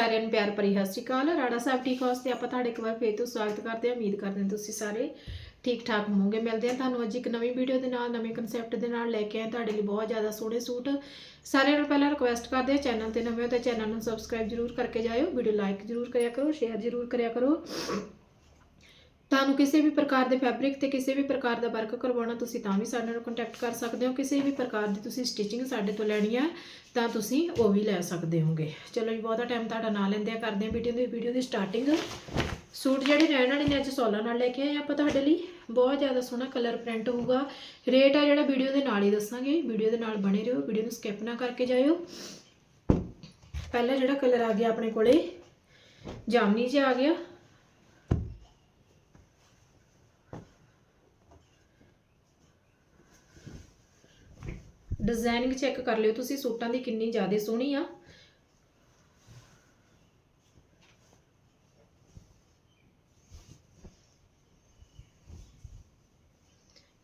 ਸਾਰਿਆਂ ਨੂੰ ਪਿਆਰ ਭਰੀ ਸਤਿ ਸ਼੍ਰੀ ਅਕਾਲ। ਰਾਣਾ ਸਾਹਿਬ ਠੀਕ ਹਾਊਸ ਤੇ ਆਪਾਂ ਤੁਹਾਡੇ ਇੱਕ ਵਾਰ ਫੇਰ ਤੋਂ ਸਵਾਗਤ ਕਰਦੇ ਹਾਂ। ਉਮੀਦ ਕਰਦੇ ਹਾਂ ਤੁਸੀਂ ਸਾਰੇ ਠੀਕ ਠਾਕ ਹੋਵੋਗੇ। ਮਿਲਦੇ ਹਾਂ ਤੁਹਾਨੂੰ ਅੱਜ ਇੱਕ ਨਵੀਂ ਵੀਡੀਓ ਦੇ ਨਾਲ, ਨਵੇਂ ਕਨਸੈਪਟ ਦੇ ਨਾਲ ਲੈ ਕੇ ਆਏ ਤੁਹਾਡੇ ਲਈ ਬਹੁਤ ਜ਼ਿਆਦਾ ਸੋਹਣੇ ਸੂਟ। ਸਾਰਿਆਂ ਨੂੰ ਪਹਿਲਾਂ ਰਿਕੁਐਸਟ ਕਰਦੇ ਹਾਂ ਚੈਨਲ ਤੇ ਨਵੇਂ ਹੋ ਤਾਂ ਚੈਨਲ ਨੂੰ ਸਬਸਕ੍ਰਾਈਬ ਜਰੂਰ ਕਰਕੇ ਜਾਇਓ। ਵੀਡੀਓ ਲਾਈਕ ਜਰੂਰ ਕਰਿਆ ਕਰੋ ਸ਼ੇਅਰ ਜਰੂਰ ਕਰਿਆ ਕਰੋ। ਤੁਹਾਨੂੰ ਕਿਸੇ ਵੀ ਪ੍ਰਕਾਰ ਦੇ ਫੈਬਰਿਕ ਤੇ ਕਿਸੇ ਵੀ ਪ੍ਰਕਾਰ ਦਾ ਵਰਕ ਕਰਵਾਉਣਾ ਤੁਸੀਂ ਤਾਂ ਵੀ ਸਾਡੇ ਨਾਲ ਕੰਟੈਕਟ ਕਰ ਸਕਦੇ ਹੋ। ਕਿਸੇ ਵੀ ਪ੍ਰਕਾਰ ਦੀ ਤੁਸੀਂ ਸਟਿਚਿੰਗ ਸਾਡੇ ਤੋਂ ਲੈਣੀ ਹੈ ਤਾਂ ਤੁਸੀਂ ਉਹ ਵੀ ਲੈ ਸਕਦੇ ਹੋਗੇ। ਚਲੋ ਜੀ, ਬਹੁਤਾ ਟਾਈਮ ਤੁਹਾਡਾ ਨਾ ਲੈਂਦੇ ਆ ਕਰਦੇ ਆ ਵੀਡੀਓ ਦੀ ਵੀਡੀਓ ਦੀ ਸਟਾਰਟਿੰਗ ਸੂਟ ਜਿਹੜੇ ਰਹਿਣ ਵਾਲੇ ਨੇ ਅੱਜ ਸੋਲਾਂ ਨਾਲ ਲੈ ਕੇ ਆਏ ਆਪਾਂ ਤੁਹਾਡੇ ਲਈ। ਬਹੁਤ ਜ਼ਿਆਦਾ ਸੋਹਣਾ ਕਲਰ ਪ੍ਰਿੰਟ ਹੋਊਗਾ। ਰੇਟ ਆ ਜਿਹੜਾ ਵੀਡੀਓ ਦੇ ਨਾਲ ਹੀ ਦੱਸਾਂਗੇ। ਵੀਡੀਓ ਦੇ ਨਾਲ ਬਣੇ ਰਹੋ ਵੀਡੀਓ ਨੂੰ ਸਕਿਪ ਨਾ ਕਰਕੇ ਜਾਇਓ। ਪਹਿਲਾ ਜਿਹੜਾ ਕਲਰ ਆ ਗਿਆ ਆਪਣੇ ਕੋਲੇ, ਜਾਮਨੀ ਜਿਹਾ ਆ ਗਿਆ। ਡਿਜ਼ਾਈਨਿੰਗ ਚੈੱਕ ਕਰ ਲਿਓ, ਤੁਸੀਂ ਸੂਟਾਂ ਦੀ ਕਿੰਨੀ ਜ਼ਿਆਦਾ ਸੋਹਣੀ ਆ।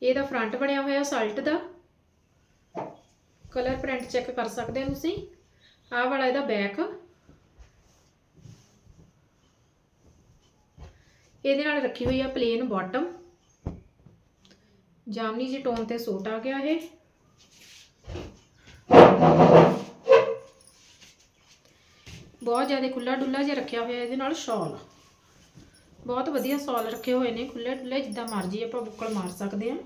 ਇਹਦਾ ਫਰੰਟ ਬਣਿਆ ਹੋਇਆ ਸਾਲਟ ਦਾ। ਕਲਰ ਪ੍ਰਿੰਟ ਚੈੱਕ ਕਰ ਸਕਦੇ ਹੋ ਤੁਸੀਂ। ਆਹ ਵਾਲਾ ਇਹਦਾ ਬੈਕ ਇਹਦੇ ਨਾਲ ਰੱਖੀ ਹੋਈ ਆ ਪਲੇਨ ਬਾਟਮ ਜਾਮਨੀ ਜੀ ਟੋਨ ਤੇ ਸੂਟ ਆ ਗਿਆ ਇਹ। ਬਹੁਤ ਜ਼ਿਆਦਾ ਖੁੱਲਾ ਡੁੱਲਾ ਜਿਹਾ ਰੱਖਿਆ ਹੋਇਆ ਇਹਦੇ ਨਾਲ ਸ਼ਾਲ। ਬਹੁਤ ਵਧੀਆ ਸ਼ਾਲ ਰੱਖੇ ਹੋਏ ਨੇ ਖੁੱਲੇ ਡੁੱਲੇ ਜਿੱਦਾਂ ਮਰਜ਼ੀ ਆਪਾਂ ਬੁੱਕਲ ਮਾਰ ਸਕਦੇ ਹਾਂ।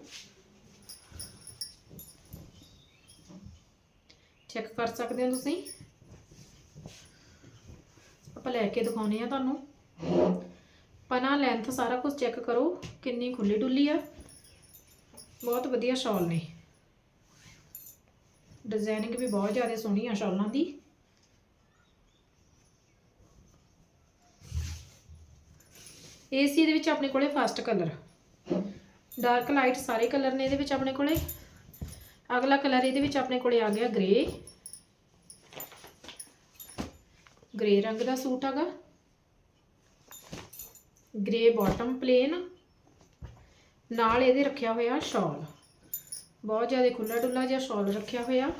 ਚੈੱਕ ਕਰ ਸਕਦੇ ਹੋ ਤੁਸੀਂ? ਆਪਾਂ ਲੈ ਕੇ ਦਿਖਾਉਨੇ ਆ ਤੁਹਾਨੂੰ। ਪਨਾ ਲੈਂਥ ਸਾਰਾ ਕੁਝ ਚੈੱਕ ਕਰੋ, ਕਿੰਨੀ ਖੁੱਲੀ ਡੁੱਲੀ ਆ। ਬਹੁਤ ਵਧੀਆ ਸ਼ਾਲ ਨੇ। ਡਿਜ਼ਾਈਨਿੰਗ ਵੀ ਬਹੁਤ ਜ਼ਿਆਦਾ ਸੋਹਣੀ ਆ ਸ਼ਾਲਾਂ ਦੀ। ਏਸੀ ਦੇ ਵਿੱਚ ਆਪਣੇ ਕੋਲੇ ਫਸਟ ਕਲਰ ਡਾਰਕ ਲਾਈਟ ਸਾਰੇ ਕਲਰ ਨੇ ਇਹਦੇ ਵਿੱਚ ਆਪਣੇ ਕੋਲੇ। ਅਗਲਾ ਕਲਰ ਇਹਦੇ ਵਿੱਚ ਆਪਣੇ ਕੋਲੇ ਆ ਗਿਆ ਗ੍ਰੇ ਗ੍ਰੇ ਰੰਗ ਦਾ ਸੂਟ ਹੈਗਾ। ਗ੍ਰੇ ਬਾਟਮ ਪਲੇਨ ਨਾਲ ਇਹਦੇ ਰੱਖਿਆ ਹੋਇਆ ਸ਼ਾਲ ਬਹੁਤ ਜ਼ਿਆਦਾ ਖੁੱਲਾ ਡੁੱਲਾ ਜਿਹਾ ਸ਼ਾਲ ਰੱਖਿਆ ਹੋਇਆ।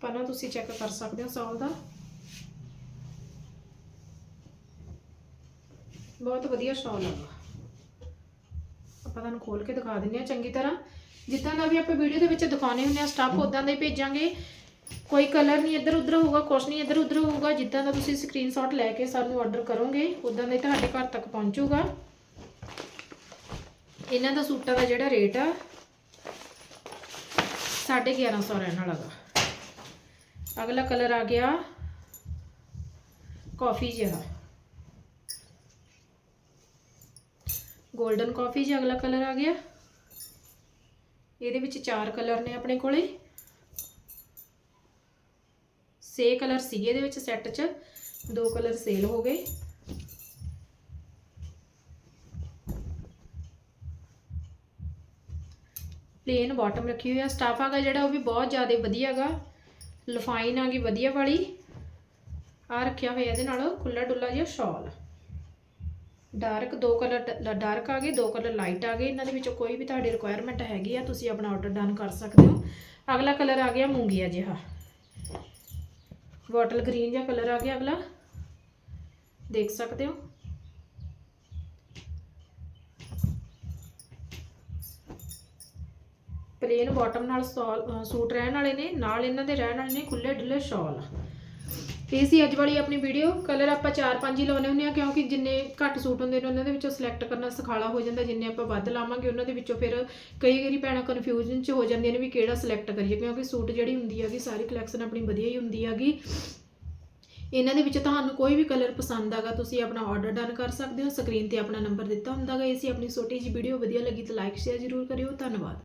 ਪਹਿਲਾਂ ਤੁਸੀਂ ਚੈੱਕ ਕਰ ਸਕਦੇ ਹੋ ਸ਼ਾਲ ਦਾ। ਬਹੁਤ ਵਧੀਆ ਸ਼ਾਲ ਹੈਗਾ ਆਪਾਂ ਤੁਹਾਨੂੰ ਖੋਲ ਕੇ ਦਿਖਾ ਦਿੰਦੇ ਆ ਚੰਗੀ ਤਰ੍ਹਾਂ। ਜਿੱਦਾਂ ਦਾ ਵੀ ਆਪਾਂ ਵੀਡੀਓ ਦੇ ਵਿੱਚ ਦਿਖਾਉਣੇ ਹੁੰਦੇ ਆ ਸਟਾਫ ਉਦਾਂ ਦਾ ਹੀ ਭੇਜਾਂਗੇ। ਕੋਈ ਕਲਰ ਨਹੀਂ ਇੱਧਰ ਉੱਧਰ ਹੋਊਗਾ, ਕੁਛ ਨਹੀਂ ਇੱਧਰ ਉੱਧਰ ਹੋਊਗਾ। ਜਿੱਦਾਂ ਦਾ ਤੁਸੀਂ ਸਕਰੀਨਸ਼ਾਟ ਲੈ ਕੇ ਸਾਨੂੰ ਆਰਡਰ ਕਰੋਗੇ ਉਦਾਂ ਦਾ ਹੀ ਤੁਹਾਡੇ ਘਰ ਤੱਕ ਪਹੁੰਚੂਗਾ। ਇਹਨਾਂ ਦਾ ਸੂਟਾਂ ਦਾ ਜਿਹੜਾ ਰੇਟ ਆ 1150 ਰਹਿਣ ਵਾਲਾ ਗਾ। ਅਗਲਾ ਕਲਰ ਆ ਗਿਆ ਕਾਫੀ ਜਿਹਾ। 골ਡਨ ਕਾਫੀ ਜਿਹਾ ਅਗਲਾ ਕਲਰ ਆ ਗਿਆ। ਇਹਦੇ ਵਿੱਚ ਚਾਰ ਕਲਰ ਨੇ ਆਪਣੇ ਕੋਲੇ। ਛੇ ਕਲਰ ਸੀ ਇਹਦੇ ਵਿੱਚ ਸੈੱਟ 'ਚ। ਦੋ ਕਲਰ ਸੇਲ ਹੋ ਗਏ। ਪਲੇਨ ਬਾਟਮ ਰੱਖੀ ਹੋਈ ਆ। ਸਟਾਫ ਆਗਾ ਜਿਹੜਾ ਉਹ ਵੀ ਬਹੁਤ ਜ਼ਿਆਦਾ ਵਧੀਆਗਾ ਲਫਾਈਨ ਆ ਗਈ ਵਧੀਆ ਵਾਲੀ। ਆ ਰੱਖਿਆ ਹੋਇਆ ਇਹਦੇ ਨਾਲ ਖੁੱਲਾ ਡੁੱਲਾ ਜਿਹਾ ਸ਼ਾਲ ਡਾਰਕ ਦੋ ਕਲਰ ਡਾਰਕ ਆ ਗਏ, ਦੋ ਕਲਰ ਲਾਈਟ ਆ ਗਏ। ਇਹਨਾਂ ਦੇ ਵਿੱਚੋਂ ਕੋਈ ਵੀ ਤੁਹਾਡੀ ਰਿਕੁਆਇਰਮੈਂਟ ਹੈਗੀ ਆ, ਤੁਸੀਂ ਆਪਣਾ ਆਰਡਰ ਡਨ ਕਰ ਸਕਦੇ ਹੋ। ਅਗਲਾ ਕਲਰ ਆ ਗਿਆ ਮੂੰਗੀਆ ਜਿਹਾ। ਬੋਟਲ ਗ੍ਰੀਨ ਜਿਹਾ ਕਲਰ ਆ ਗਿਆ ਅਗਲਾ। ਦੇਖ ਸਕਦੇ ਹੋ। ਪਲੇਨ ਬਾਟਮ ਨਾਲ ਸੂਟ ਰਹਿਣ ਵਾਲੇ ਨੇ, ਨਾਲ ਇਹਨਾਂ ਦੇ ਰਹਿਣ ਵਾਲੇ ਨੇ ਖੁੱਲੇ ਡੁੱਲੇ ਸ਼ਾਲ। ਤੇ ਸੀ ਅੱਜ ਵਾਲੀ ਆਪਣੀ ਵੀਡੀਓ ਕਲਰ ਆਪਾਂ 4-5 ਹੀ ਲਾਉਨੇ ਹੁੰਦੇ ਆ, ਕਿਉਂਕਿ ਜਿੰਨੇ ਘੱਟ ਸੂਟ ਹੁੰਦੇ ਨੇ, ਉਹਨਾਂ ਦੇ ਵਿੱਚੋਂ ਸਿਲੈਕਟ ਕਰਨਾ ਸਖਾਲਾ ਹੋ ਜਾਂਦਾ, ਜਿੰਨੇ ਆਪਾਂ ਵੱਧ ਲਾਵਾਂਗੇ, ਉਹਨਾਂ ਦੇ ਵਿੱਚੋਂ ਫਿਰ ਕਈ ਵਾਰੀ ਭੈਣਾਂ ਕਨਫਿਊਜ਼ਨ 'ਚ ਹੋ ਜਾਂਦੀਆਂ ਨੇ ਵੀ ਕਿਹੜਾ ਸਿਲੈਕਟ ਕਰੀਏ, ਕਿਉਂਕਿ ਸੂਟ ਜਿਹੜੀ ਹੁੰਦੀ ਹੈਗੀ, ਸਾਰੀ ਕਲੈਕਸ਼ਨ ਆਪਣੀ ਵਧੀਆ ਹੀ ਹੁੰਦੀ ਹੈਗੀ। ਇਹਨਾਂ ਦੇ ਵਿੱਚ ਤੁਹਾਨੂੰ ਕੋਈ ਵੀ ਕਲਰ ਪਸੰਦ ਆਗਾ ਤੁਸੀਂ ਆਪਣਾ ਆਰਡਰ ਡਨ ਕਰ ਸਕਦੇ ਹੋ ਸਕਰੀਨ ਤੇ ਆਪਣਾ ਨੰਬਰ ਦਿੱਤਾ ਹੁੰਦਾਗਾ ਇਹ ਸੀ ਆਪਣੀ ਛੋਟੀ ਜਿਹੀ ਵੀਡੀਓ ਵਧੀਆ ਲੱਗੀ ਤਾਂ ਲਾਈਕ ਸ਼ੇਅਰ ਜ਼ਰੂਰ ਕਰਿਓ, ਧੰਨਵਾਦ।